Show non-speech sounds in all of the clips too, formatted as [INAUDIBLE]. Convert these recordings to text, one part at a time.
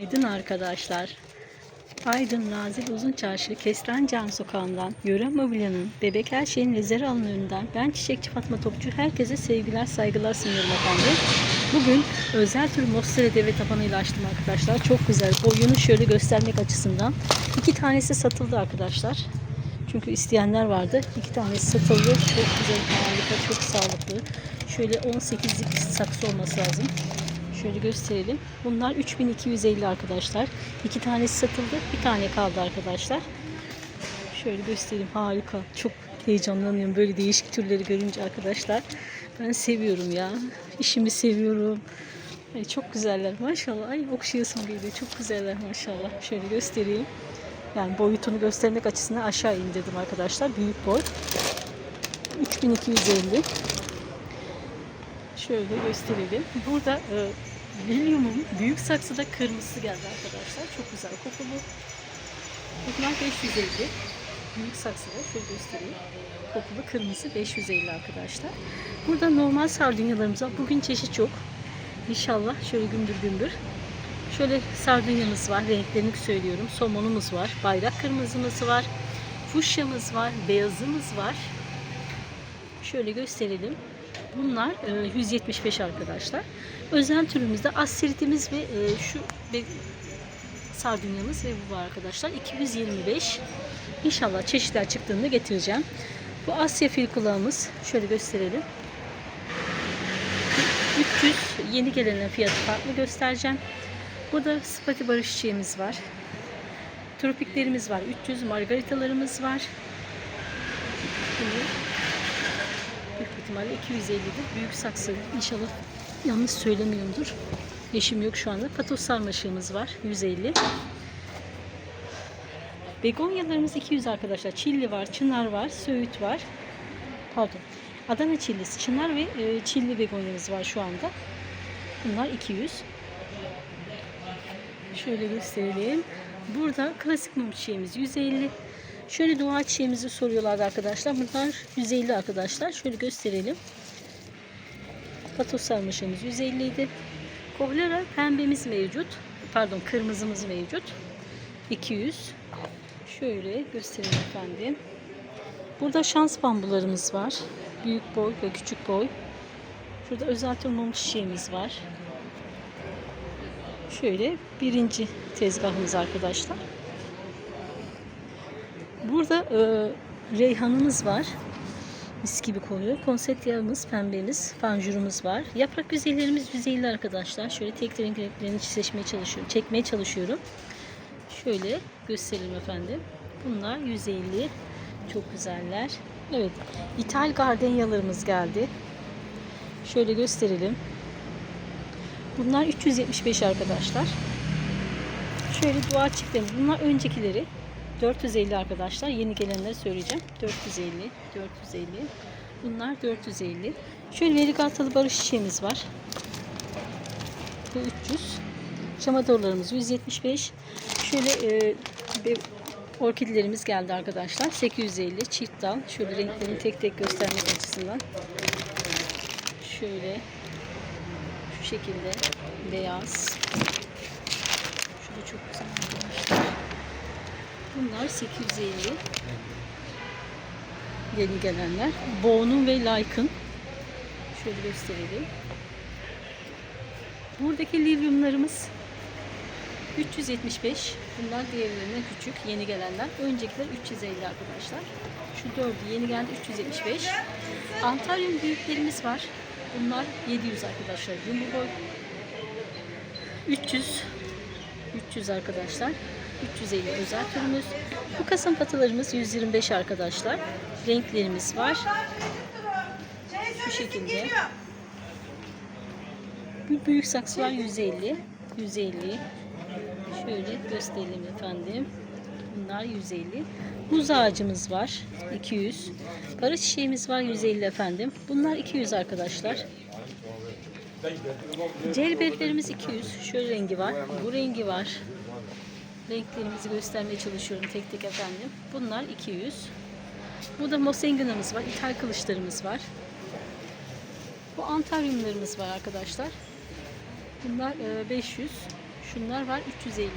Aydın arkadaşlar. Aydın Nazil Uzun Çarşı Kestrancan Sokağı'ndan Yöre Mobilya'nın Bebek Her Şeyin rezerv alanlarından ben Çiçekçi Fatma Topçu herkese sevgiler saygılar sunuyorum efendim. Bugün özel tür Mostere deve tabanıyla açtım arkadaşlar. Çok güzel. Boyunu şöyle göstermek açısından. iki tanesi satıldı arkadaşlar. Çünkü isteyenler vardı. İki tanesi satıldı. Çok güzel, harika, çok sağlıklı. Şöyle 18'lik saksı olması lazım. Şöyle gösterelim. Bunlar 3250 arkadaşlar. İki tanesi satıldı. Bir tane kaldı arkadaşlar. Şöyle göstereyim. Harika. Çok heyecanlanıyorum böyle değişik türleri görünce arkadaşlar. Ben seviyorum ya. İşimi seviyorum. Ay, çok güzeller maşallah. Ay okşayasım geliyor. Çok güzeller maşallah. Şöyle göstereyim. Yani boyutunu göstermek açısından aşağı indirdim arkadaşlar. Büyük boy. 3250. Şöyle gösterelim. Burada e, Lilium'un büyük saksıda kırmızısı geldi arkadaşlar. Çok güzel kokulu. Bunlar 550. Büyük saksıda şöyle göstereyim. Kokulu kırmızı 550 arkadaşlar. Burada normal sardunyalarımız var. Bugün çeşit çok. İnşallah şöyle gümbür gümbür. Şöyle sardunyamız var. Renklerini söylüyorum. Somonumuz var. Bayrak kırmızımız var. Fuşyamız var. Beyazımız var. Şöyle gösterelim. Bunlar e, 175 arkadaşlar. Özel türümüzde asiritimiz ve e, şu ve sardunyamız ve bu arkadaşlar. 225. İnşallah çeşitler çıktığında getireceğim. Bu Asya fil kulağımız. Şöyle gösterelim. 300 yeni gelenlerin fiyatı farklı göstereceğim. Burada spati barış çiçeğimiz var. Tropiklerimiz var. 300 margaritalarımız var. Büyük ihtimalle 250'dir. Büyük saksı. İnşallah yanlış söylemiyorumdur. Eşim yok şu anda. Patos sarmaşığımız var. 150. Begonyalarımız 200 arkadaşlar. Çilli var, çınar var, söğüt var. Pardon. Adana çillisi, çınar ve e, çilli begonyamız var şu anda. Bunlar 200. Şöyle gösterelim. Burada klasik mum çiçeğimiz 150. Şöyle dua çiçeğimizi soruyorlardı arkadaşlar. Bunlar 150 arkadaşlar. Şöyle gösterelim. Patos sarmaşığımız 150 idi. Kohlera pembemiz mevcut. Pardon kırmızımız mevcut. 200. Şöyle göstereyim efendim. Burada şans bambularımız var. Büyük boy ve küçük boy. Şurada özel tür mum çiçeğimiz var. Şöyle birinci tezgahımız arkadaşlar. Burada e, reyhanımız var. Mis gibi koyuyor. Konsept yağımız, pembemiz, panjurumuz var. Yaprak yüzeylerimiz 150 arkadaşlar. Şöyle tek renk renklerini seçmeye çalışıyorum. Çekmeye çalışıyorum. Şöyle gösterelim efendim. Bunlar 150. Çok güzeller. Evet. İthal gardenyalarımız geldi. Şöyle gösterelim. Bunlar 375 arkadaşlar. Şöyle duvar çiftlerimiz. Bunlar öncekileri. 450 arkadaşlar. Yeni gelenleri söyleyeceğim. 450, 450. Bunlar 450. Şöyle verigaltalı barış çiçeğimiz var. Bu 300. Şamadorlarımız 175. Şöyle e, orkidelerimiz geldi arkadaşlar. 850 çift dal. Şöyle renklerini tek tek göstermek açısından. Şöyle şu şekilde beyaz. Şu da çok güzel. Bunlar 850. Yeni gelenler. Bo'nun ve Like'ın. Şöyle gösterelim. Buradaki livyumlarımız 375. Bunlar diğerlerinden küçük. Yeni gelenler. Öncekiler 350 arkadaşlar. Şu dördü yeni geldi 375. Antalyum büyüklerimiz var. Bunlar 700 arkadaşlar. Jumbo boy. 300 300 arkadaşlar. 350 özel türümüz. Bu kasım patılarımız 125 arkadaşlar. Renklerimiz var. Şu şekilde. Bu büyük saksılar 150. 150. Şöyle gösterelim efendim. Bunlar 150. Buz ağacımız var. 200. Para çiçeğimiz var 150 efendim. Bunlar 200 arkadaşlar. Celbetlerimiz 200. Şöyle rengi var. Bu rengi var. Renklerimizi göstermeye çalışıyorum tek tek efendim. Bunlar 200. Burada Mosengina'mız var. İthal kılıçlarımız var. Bu antaryumlarımız var arkadaşlar. Bunlar e, 500. Şunlar var 350.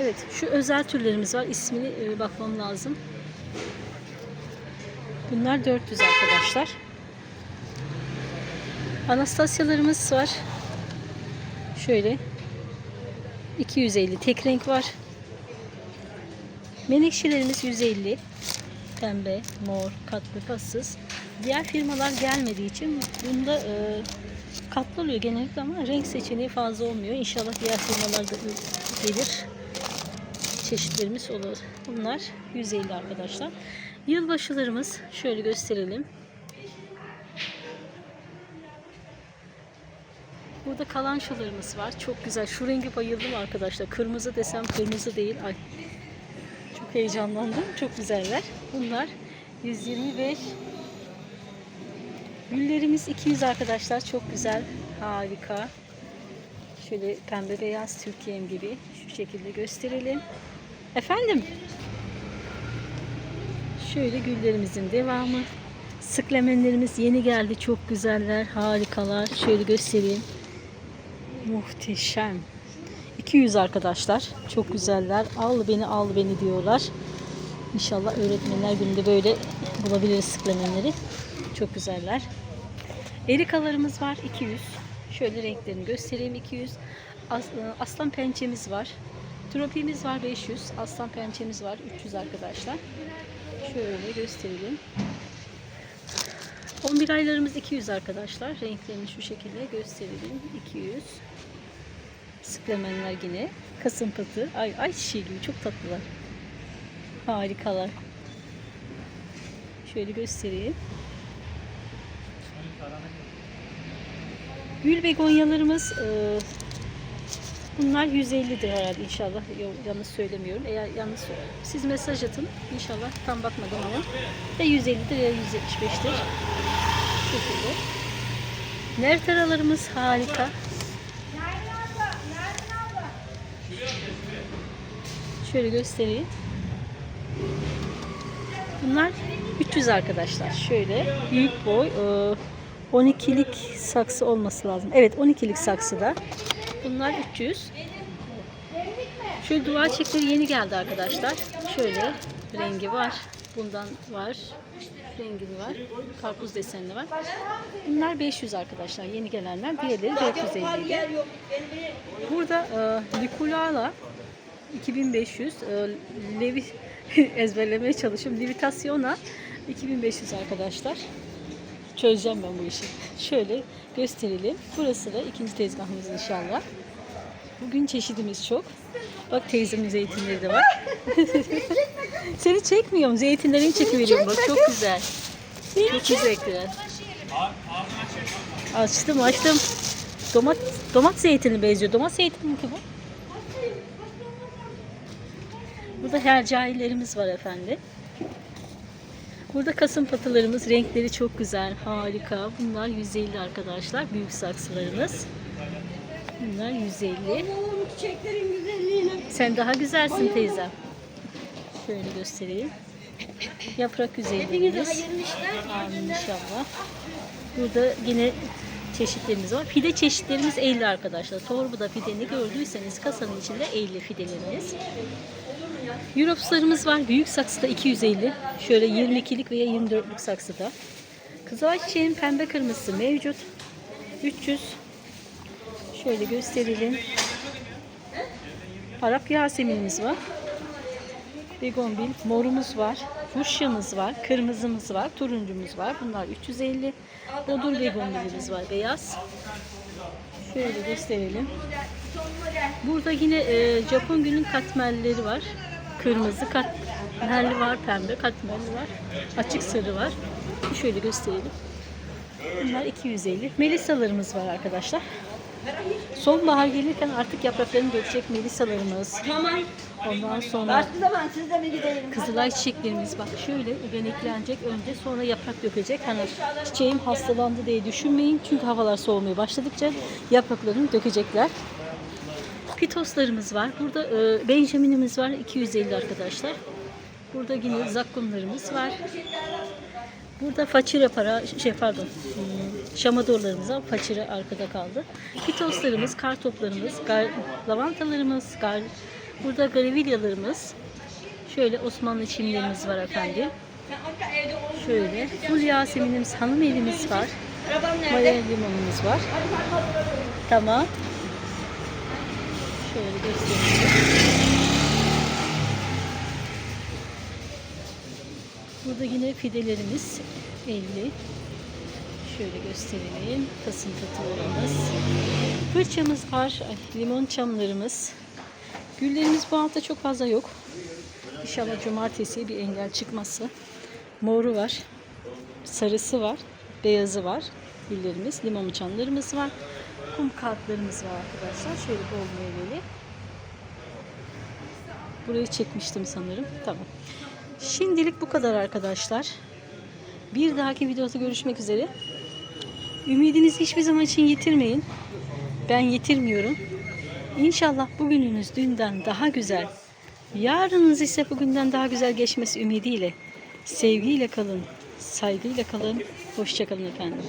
Evet şu özel türlerimiz var. İsmini e, bakmam lazım. Bunlar 400 arkadaşlar. Anastasyalarımız var. Şöyle 250 tek renk var. Menekşelerimiz 150. Pembe, mor, katlı, passız. Diğer firmalar gelmediği için bunda e, katlı oluyor genellikle ama renk seçeneği fazla olmuyor. İnşallah diğer firmalarda gelir. Çeşitlerimiz olur. Bunlar 150 arkadaşlar. Yılbaşılarımız şöyle gösterelim. Burada kalançolarımız var. Çok güzel. Şu rengi bayıldım arkadaşlar. Kırmızı desem kırmızı değil. Ay. Çok heyecanlandım. Çok güzeller. Bunlar 125. Güllerimiz 200 arkadaşlar. Çok güzel. Harika. Şöyle pembe beyaz Türkiye'm gibi şu şekilde gösterelim. Efendim? Şöyle güllerimizin devamı. Sıklemenlerimiz yeni geldi. Çok güzeller. Harikalar. Şöyle göstereyim. Muhteşem. 200 arkadaşlar. Çok güzeller. Al beni al beni diyorlar. İnşallah öğretmenler gününde böyle bulabiliriz sıklemenleri. Çok güzeller. Erikalarımız var 200. Şöyle renklerini göstereyim 200. As- e, aslan pençemiz var. Tropimiz var 500. Aslan pençemiz var 300 arkadaşlar. Şöyle gösterelim. 11 aylarımız 200 arkadaşlar. Renklerini şu şekilde gösterelim. 200. Sıklemenler yine. Kasım patı. Ay, ay çiçeği gibi çok tatlılar. Harikalar. Şöyle göstereyim. Gül begonyalarımız e, bunlar 150'dir herhalde inşallah. Yanlış söylemiyorum. Eğer yanlış siz mesaj atın. İnşallah tam bakmadım ama. Ya 150'dir ya 175'tir. Şu şekilde. Nerteralarımız harika. Şöyle göstereyim. Bunlar 300 arkadaşlar. Şöyle büyük boy e, 12'lik saksı olması lazım. Evet 12'lik saksıda. Bunlar 300. Şöyle duvar çiçekleri yeni geldi arkadaşlar. Şöyle rengi var. Bundan var. Rengi var. Karpuz desenli var. Bunlar 500 arkadaşlar. Yeni gelenler. Diğerleri 450 idi. Burada e, Liculala 2500 e, Levi [LAUGHS] ezberlemeye çalışıyorum. Levitasyona 2500 arkadaşlar. Çözeceğim ben bu işi. Şöyle gösterelim. Burası da ikinci tezgahımız inşallah. Bugün çeşidimiz çok. Bak teyzemin zeytinleri de var. [LAUGHS] Seni çekmiyorum. Zeytinlerini çekiveriyorum bak. Çok güzel. Çok güzeller. Açtım açtım. Domat domat zeytini benziyor. Domat zeytini mi ki bu? Burada hercailerimiz var efendim. Burada kasım patılarımız renkleri çok güzel, harika. Bunlar 150 arkadaşlar. Büyük saksılarımız. Bunlar 150. Çiçeklerin güzelliğine. Sen daha güzelsin teyzem. Şöyle göstereyim. Yaprak Hepinize güzelliğimiz. hayırlı işler. Amin inşallah. Burada yine çeşitlerimiz var. Fide çeşitlerimiz 50 arkadaşlar. Torbuda fideni gördüyseniz kasanın içinde 50 fidelerimiz. Europslarımız var. Büyük saksıda 250. Şöyle 22'lik veya 24'lük saksıda. Kızılay çiçeğin pembe kırmızısı mevcut. 300. Şöyle gösterelim. Arap Yasemin'imiz var. Begonbil morumuz var. Fuşyamız var. Kırmızımız var. Turuncumuz var. Bunlar 350. Bodur begonbilimiz var. Beyaz. Şöyle gösterelim. Burada yine e, Japon günün katmerleri var. Kırmızı katmerli var. Pembe katmerli var. Açık sarı var. Şöyle gösterelim. Bunlar 250. Melisalarımız var arkadaşlar. Sonbahar gelirken artık yapraklarını dökecek melisalarımız. Tamam. Ondan sonra Başka zaman siz de mi gidelim? Kızılay çiçeklerimiz bak şöyle beneklenecek önce sonra yaprak dökecek. Hani çiçeğim hastalandı diye düşünmeyin. Çünkü havalar soğumaya başladıkça yapraklarını dökecekler. Pitoslarımız var. Burada e, Benjamin'imiz var. 250 arkadaşlar. Burada yine zakkumlarımız var. Burada façire para, şey pardon, hmm, Şamadorlarımız var. Paçırı arkada kaldı. Pitoslarımız, kartoplarımız, gar, lavantalarımız, gar, burada garevilyalarımız. Şöyle Osmanlı çimlerimiz var efendim. Şöyle full Yasemin'imiz, hanım evimiz var. Maya limonumuz var. Tamam. Şöyle göstereyim. Burada yine fidelerimiz 50. Şöyle gösterelim. Kasıntı tuğlamız. Fırçamız var. Limon çamlarımız. Güllerimiz bu hafta çok fazla yok. İnşallah cumartesi bir engel çıkmazsa. Moru var. Sarısı var. Beyazı var. Güllerimiz. Limon çamlarımız var. Kum kartlarımız var arkadaşlar. Şöyle bol meyveli. Burayı çekmiştim sanırım. Tamam. Şimdilik bu kadar arkadaşlar. Bir dahaki videoda görüşmek üzere. Ümidinizi hiçbir zaman için yitirmeyin. Ben yitirmiyorum. İnşallah bugününüz dünden daha güzel. Yarınınız ise bugünden daha güzel geçmesi ümidiyle. Sevgiyle kalın. Saygıyla kalın. Hoşçakalın efendim.